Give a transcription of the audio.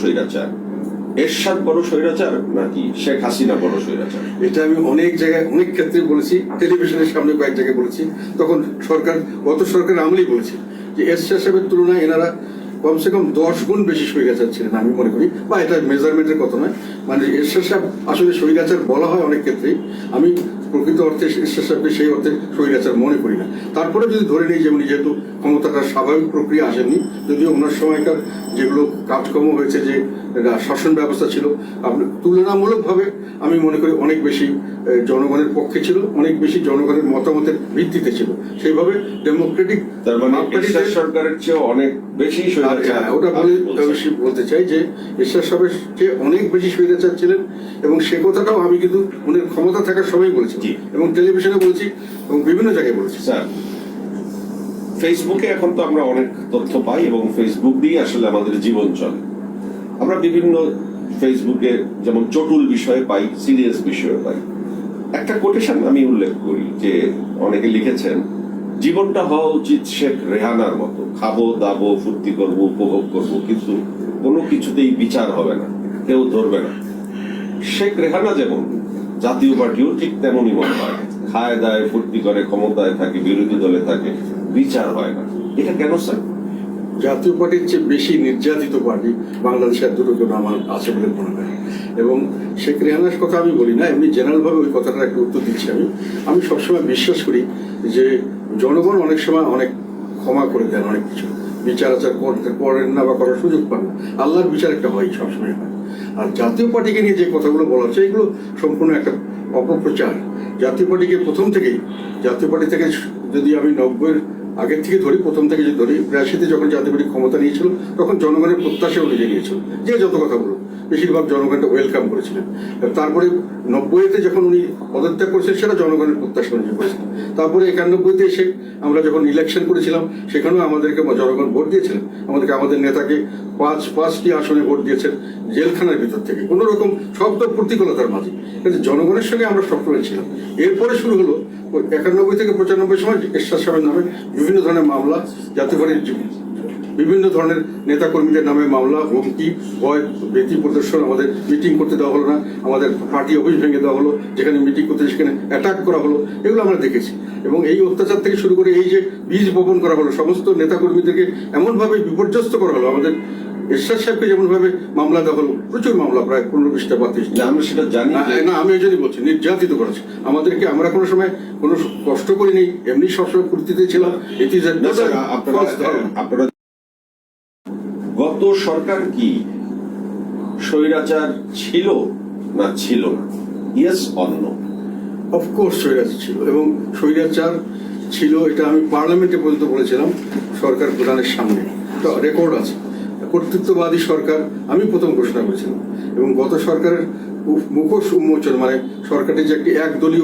স্বৈরাচার? এরশাদ বড় স্বৈরাচার নাকি শেখ হাসিনা বড় স্বৈরাচার? এটা আমি অনেক জায়গায়, অনেক ক্ষেত্রে বলেছি, টেলিভিশনের সামনে কয়েক জায়গায় বলেছি। তখন সরকার, গত সরকার আমলেই বলেছি যে এরশাদ সাহেবের তুলনায় এনারা কমসে কম দশ গুণ বেশি স্বৈরাচার ছিলেন আমি মনে করি। বা এটা মেজারমেন্টের কথা নয়। মানে এরশাদ সাহেব আসলে স্বৈরাচার বলা হয় অনেক ক্ষেত্রেই। আমি প্রকৃত অর্থে এরশাদ সাহেবকে সেই অর্থে স্বৈরাচার মনে করি না। তারপরে যদি ধরে নিই যে উনি যেহেতু ক্ষমতাটা স্বাভাবিক প্রক্রিয়া আসেনি যদিও ওনার সময়কার যেগুলো কাজকর্ম হয়েছে যে শাসন ব্যবস্থা ছিল আপনি তুলনামূলকভাবে আমি মনে করি অনেক বেশি জনগণের পক্ষে ছিল অনেক বেশি জনগণের মতামতের ভিত্তিতে ছিল। সেইভাবে ডেমোক্রেটিক তার মানে সরকারের চেয়ে অনেক বেশি ওটা বলে অবশ্যই বলতে চাই যে ঈশ্বর সাহেবের চেয়ে অনেক বেশি স্বৈরাচার ছিলেন এবং সে কথাটাও আমি কিন্তু উনি ক্ষমতা থাকার সময় বলেছি এবং টেলিভিশনে বলেছি এবং বিভিন্ন জায়গায় বলেছি। স্যার ফেসবুকে এখন তো আমরা অনেক তথ্য পাই এবং ফেসবুক দিয়ে আসলে আমাদের জীবন চলে। আমরা বিভিন্ন ফেসবুকে যেমন চটুল বিষয়ে পাই সিরিয়াস বিষয়ে পাই। একটা কোটেশন আমি উল্লেখ করি যে অনেকে লিখেছেন জীবনটা হওয়া উচিত শেখ রেহানার মতো। খাব, দাবো, ফুর্তি করব, উপভোগ করব, কিন্তু কোনো কিছুতেই বিচার হবে না, কেউ ধরবে না। শেখ রেহানা যেমন জাতীয় পার্টিও ঠিক তেমনই মনে হয়। খায়, দায়, ফুর্তি করে, ক্ষমতায় থাকে, বিরোধী দলে থাকে, বিচার হয় না। এটা কেন স্যার? জাতীয় পার্টির চেয়ে বেশি নির্যাতিত পার্টি বাংলাদেশের দুটো আমার আছে বলে মনে হয়। এবং শেখ রেহানার কথা আমি বলি না, এমনি জেনারেলভাবে ওই কথাটার একটা উত্তর দিচ্ছি আমি। আমি সবসময় বিশ্বাস করি যে জনগণ অনেক সময় অনেক ক্ষমা করে দেন অনেক কিছু। বিচার আচার করতে করেন না বা করার সুযোগ পান না। আল্লাহর বিচার একটা হয় সবসময় হয়। আর জাতীয় পার্টিকে নিয়ে যে কথাগুলো বলা হচ্ছে, এগুলো সম্পূর্ণ একটা অপপ্রচার। জাতীয় পার্টিকে প্রথম থেকেই, জাতীয় পার্টি থেকে যদি আমি নব্বইয়ের আগের থেকে ধরি, প্রথম থেকে যদি ধরি বিরাশিতে যখন জাতীয় পার্টি ক্ষমতা নিয়েছিল, তখন জনগণের প্রত্যাশা অনুযায়ী নিয়েছিল। যে যত কথা বলুন বেশিরভাগ জনগণটা ওয়েলকাম করেছিলেন। তারপরে নব্বইতে যখন উনি পদত্যাগ করেছেন সেটা জনগণের প্রত্যাশা অনুযায়ী করেছিলেন। তারপরে একানব্বইতে এসে আমরা যখন ইলেকশন করেছিলাম, সেখানেও আমাদেরকে জনগণ ভোট দিয়েছিলেন আমাদেরকে, আমাদের নেতাকে পাঁচ, পাঁচটি আসনে ভোট দিয়েছেন জেলখানার ভিতর থেকে। কোনো রকম শব্দ প্রতিকূলতার মাঝে। কিন্তু জনগণের সঙ্গে আমরা সক্রিয় ছিলাম। এরপরে শুরু হলো একানব্বই থেকে পঁচানব্বই সময় এরশাদ সাহেবের নামে বিভিন্ন ধরনের মামলা যাতে করে বিভিন্ন ধরনের নেতাকর্মীদের নামে মামলা, হুমকি, ভয় ব্যক্তি প্রদর্শন, আমাদের মিটিং করতে দেওয়া হলো না, আমাদের পার্টি অফিস ভেঙে দেওয়া হলো, যেখানে মিটিং করতে, সেখানে অ্যাটাক করা হলো, এগুলো আমরা দেখেছি। এবং এই অত্যাচার থেকে শুরু করে এই যে বীজ বপন করা হলো, সমস্ত নেতাকর্মীদেরকে এমনভাবে বিপর্যস্ত করা হলো, আমাদের এরশাদ সাহেবকে যেমনভাবে মামলা হলো প্রচুর মামলা প্রায় পনেরো বিশটা আমরা সেটা জানি না আমি এই জন্যই বলছি নির্যাতিত করেছে। আমাদেরকে আমরা কোনো সময় কোনো কষ্ট করিনি এমনি সবসময় ছিলাম। আপনারা গত সরকার কি স্বৈরাচার ছিল না ছিল? না ইয়েস অন্য অফকোর্স স্বৈরাচার ছিল এবং স্বৈরাচার ছিল এটা আমি পার্লামেন্টে পর্যন্ত বলেছিলাম সরকার প্রধানের সামনে। রেকর্ড আছে। কর্তৃত্ববাদী সরকার আমি প্রথম ঘোষণা করেছিলাম। এবং গত সরকারের মুখোশ উন্মোচন মানে সরকারটি যে একটি একদলীয়